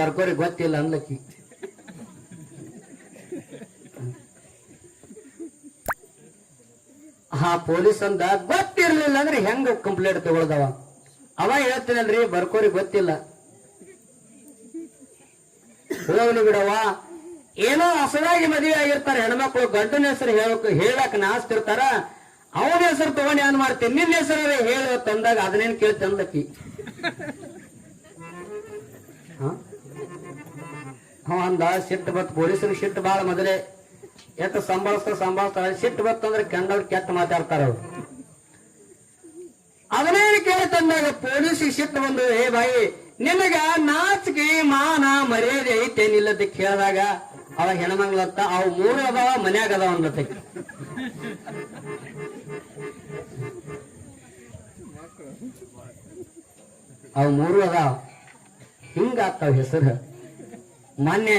ಬರ್ಕೋರಿ ಗೊತ್ತಿಲ್ಲ ಅನ್ಲಕ್ಕಿ ಹಾ ಪೊಲೀಸ್ ಅಂದ, ಗೊತ್ತಿರ್ಲಿಲ್ಲ ಅಂದ್ರೆ ಹೆಂಗ ಕಂಪ್ಲೇಂಟ್ ತಗೊಳ್ದವ? ಅವ ಹೇಳ್ತೀನಲ್ರಿ ಬರ್ಕೋರಿ ಗೊತ್ತಿಲ್ಲ. ಹೋಗ್ಲಿ ಬಿಡವ ಏನೋ ಹೊಸದಾಗಿ ಮದುವೆ ಆಗಿರ್ತಾರೆ, ಹೆಣ್ಮಕ್ಳು ಗಂಡನ ಹೆಸರು ಹೇಳಕ್ ಹೇಳಕ್ ನಾಸ್ತಿರ್ತಾರ ಅವನ ಹೆಸರು ತಗೊಂಡು ಏನ್ ಮಾಡ್ತೀನಿ ನಿನ್ನ ಹೆಸರು ಹೇಳ ತಂದಾಗ ಅದನ್ನೇನ್ ಕೇಳಿ ಅವ ಅಂದ ಸಿಟ್ಟು ಬತ್ ಪೊಲೀಸರಿಗೆ ಸಿಟ್ಟು ಬಾಳ ಮೊದಲೇ ಎತ್ತ ಸಂಭಾಳಿಸ್ತಾರ ಸಂಭಾಳಿಸ್ತಾರ ಸಿಟ್ಟು ಬತ್ತಂದ್ರೆ ಕಂಡವ್ರು ಕೆಟ್ಟ ಮಾತಾಡ್ತಾರ ಅವ್ರು. ಅದನ್ನೇನು ಕೇಳಿ ತಂದಾಗ ಪೊಲೀಸಿಗೆ ಸಿಟ್ಟು ಬಂದು, ಏ ಬಾಯಿ, ನಿನಗ ನಾಚಿಕೆ, ಮಾನ, ಮರ್ಯಾದೆ ಐತೇನಿಲ್ಲದ ಕೇಳಿದಾಗ, ಅವ ಹೆಣ್ಮಂಗ್ಲತ್ತ ಅವ್ ಮೂರು ಅದಾವ, ಮನ್ಯಾಗ ಅದಾವ ಅನ್ಲತ್ತಕ್ಕೆ ಅವ್ ಮೂರು ಅದಾವ. ಹಿಂಗಾಗ್ತಾವ ಹೆಸರು. ಮೊನ್ನೆ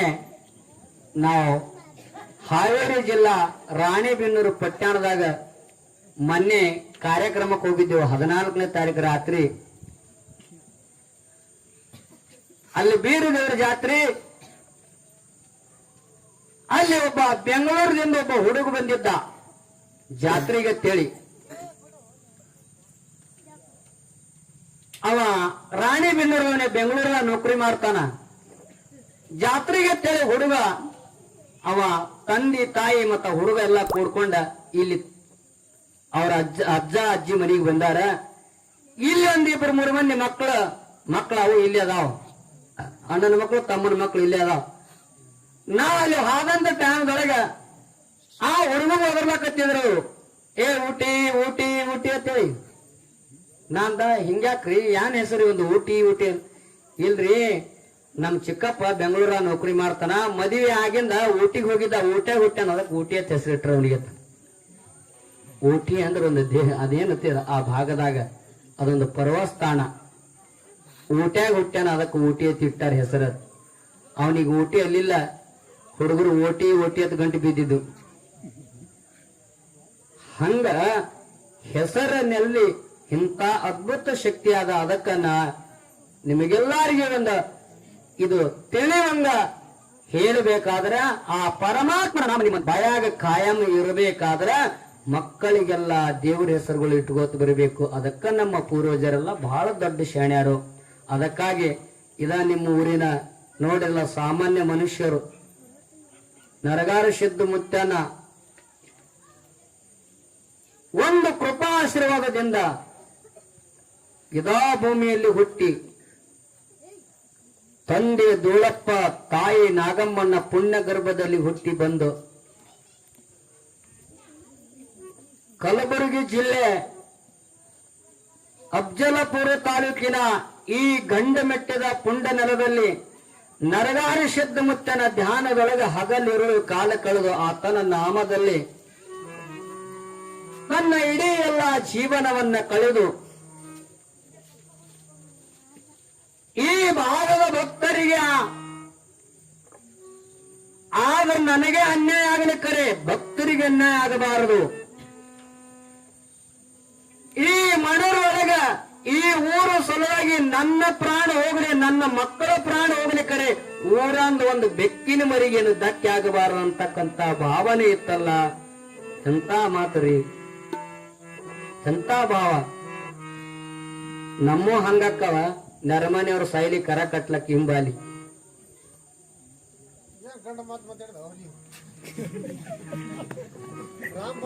ನಾವು ಹಾವೇರಿ ಜಿಲ್ಲಾ ರಾಣಿಬೆನ್ನೂರು ಪಟ್ಟಣದಾಗ ಮೊನ್ನೆ ಕಾರ್ಯಕ್ರಮಕ್ಕೆ ಹೋಗಿದ್ದೆವು ಹದಿನಾಲ್ಕನೇ ತಾರೀಕು ರಾತ್ರಿ. ಅಲ್ಲಿ ಬೀರದೇವರ ಜಾತ್ರೆ. ಅಲ್ಲಿ ಒಬ್ಬ ಬೆಂಗಳೂರಿನಿಂದ ಒಬ್ಬ ಹುಡುಗ ಬಂದಿದ್ದ ಜಾತ್ರೆಗೆ ತೇಳಿ ಅವ ರಾಣಿಬೆನ್ನೂರವನೇ ಬೆಂಗಳೂರಿನ ನೌಕರಿ ಮಾಡ್ತಾನ. ಜಾತ್ರೆಗೆ ತೆರೆ ಹುಡುಗ, ಅವ ತಂದೆ, ತಾಯಿ ಮತ್ತ ಹುಡುಗ ಎಲ್ಲ ಕೂಡ್ಕೊಂಡ ಇಲ್ಲಿ ಅವ್ರ ಅಜ್ಜ ಅಜ್ಜ, ಅಜ್ಜಿ ಮನೆಗೆ ಬಂದಾರ. ಇಲ್ಲಿ ಒಂದ್ ಇಬ್ಬರು ಮೂರು ಮಂದಿ ಮಕ್ಕಳ ಮಕ್ಕಳು ಅವು ಇಲ್ಲಿ ಅದಾವ. ಅಣ್ಣನ ಮಕ್ಕಳು ತಮ್ಮನ ಮಕ್ಕಳು ಇಲ್ಲಿ ಅದಾವ. ನಾವ್ ಅಲ್ಲಿ ಹಾದಂತ ಟೈಮ್ದೊಳಗ ಆ ಹುಡುಗ ಒದರ್ಲಾಕತ್ತಿದ್ರು ಅವರು ಏ, ಊಟಿ ಊಟಿ ಊಟಿ ಅಂತೇಳಿ. ನಾಂದ ಹಿಂಗ್ಯಾಕ್ರಿ, ಯಾನ್ ಹೆಸರು ಒಂದು ಊಟಿ ಊಟಿ? ಇಲ್ರಿ ನಮ್ ಚಿಕ್ಕಪ್ಪ ಬೆಂಗಳೂರ ನೌಕರಿ ಮಾಡ್ತಾನ, ಮದುವೆ ಆಗಿಂದ ಊಟಿಗೆ ಹೋಗಿದ್ದ, ಊಟ ಹುಟ್ಟ್ಯಾನ ಅದಕ್ಕೆ ಊಟಿ ಅಂತ ಹೆಸರಿಟ್ರ ಅವನಿಗೆ ಊಟಿ ಅಂದ್ರೆ ಒಂದು ದೇಹ ಅದೇನತ್ತೆ ಆ ಭಾಗದಾಗ ಅದೊಂದು ಪರ್ವಸ್ಥಾನ. ಊಟ್ಯಾಗ ಹುಟ್ಟ್ಯಾನ ಅದಕ್ಕೆ ಊಟಿ ಅಂತ ಇಟ್ಟಾರ ಹೆಸರು. ಅವನಿಗೆ ಊಟಿ ಅಲ್ಲಿಲ್ಲ. ಹುಡುಗರು ಓಟಿ ಓಟಿ ಅಂತ ಗಂಟು ಬಿದ್ದಿದ್ದು. ಹಂಗ ಹೆಸರನ್ನೆಲ್ಲಿ ಇಂಥ ಅದ್ಭುತ ಶಕ್ತಿ ಆದ ಅದಕ್ಕ ನಿಮಗೆಲ್ಲರಿಗೆ ಒಂದು ಇದು ತಿಳಿವಂಗ ಹೇಳಬೇಕಾದ್ರೆ ಆ ಪರಮಾತ್ಮ ನಮ್ಮ ನಿಮ್ಮ ಬಾಯಾಗ ಕಾಯಂ ಇರಬೇಕಾದ್ರೆ ಮಕ್ಕಳಿಗೆಲ್ಲ ದೇವ್ರ ಹೆಸರುಗಳು ಇಟ್ಕೋತ ಬರಬೇಕು. ಅದಕ್ಕ ನಮ್ಮ ಪೂರ್ವಜರೆಲ್ಲ ಬಹಳ ದೊಡ್ಡ ಶಾಣ್ಯರು ಅದಕ್ಕಾಗಿ ಇದ ನಿಮ್ಮ ಊರಿನ ನೋಡಿಲ್ಲ ಸಾಮಾನ್ಯ ಮನುಷ್ಯರು. ನರಗಾರ ಸಿದ್ಧ ಮುತ್ತನ ಒಂದು ಕೃಪಾ ಆಶೀರ್ವಾದದಿಂದ ಇದಾ ಭೂಮಿಯಲ್ಲಿ ಹುಟ್ಟಿ ತಂದೆ ದೂಳಪ್ಪ ತಾಯಿ ನಾಗಮ್ಮನ ಪುಣ್ಯ ಗರ್ಭದಲ್ಲಿ ಹುಟ್ಟಿ ಬಂದು ಕಲಬುರಗಿ ಜಿಲ್ಲೆ ಅಫ್ಜಲಪುರ ತಾಲೂಕಿನ ಈ ಗಂಡಮೆಟ್ಟದ ಪುಂಡ ನೆಲದಲ್ಲಿ ನರಗಾರಿ ಸಿದ್ಧ ಮುತ್ತನ ಧ್ಯಾನದೊಳಗೆ ಹಗಲಿರುಳು ಕಾಲ ಕಳೆದು ಆತನ ನಾಮದಲ್ಲಿ ನನ್ನ ಇಡೀ ಎಲ್ಲ ಜೀವನವನ್ನ ಕಳೆದು ಈ ಭಾಗದ ಭಕ್ತರಿಗೆ ಆಗ ನನಗೆ ಅನ್ಯಾಯ ಆಗಲಿ ಕರೆ, ಭಕ್ತರಿಗೆ ಅನ್ಯಾಯ ಆಗಬಾರದು. ಈ ಮಣರೊಳಗ ಈ ಊರು ಸಲುವಾಗಿ ನನ್ನ ಪ್ರಾಣ ಹೋಗಲಿ, ನನ್ನ ಮಕ್ಕಳ ಪ್ರಾಣ ಹೋಗಲಿ ಕರೆ ಊರಂದ ಒಂದು ಬೆಕ್ಕಿನ ಮರಿಗೇನು ಧಕ್ಕೆ ಆಗಬಾರದು ಅಂತಕ್ಕಂತ ಭಾವನೆ ಇತ್ತಲ್ಲ? ಎಂತ ಮಾತ್ರ ಎಂತ ಭಾವ? ನಮ್ಮೂ ಹಂಗಕ್ಕವ? ನರಮನೆಯವ್ರ ಸೈಲಿ ಕರ ಕಟ್ಲಕ್ ಹಿಂಬಾಲಿ. ರಾಮ ಗಂಡ ಮಾತು ಮಾತಾಡಿದ ಅವ್ರಿಗೆ ರಾಮ್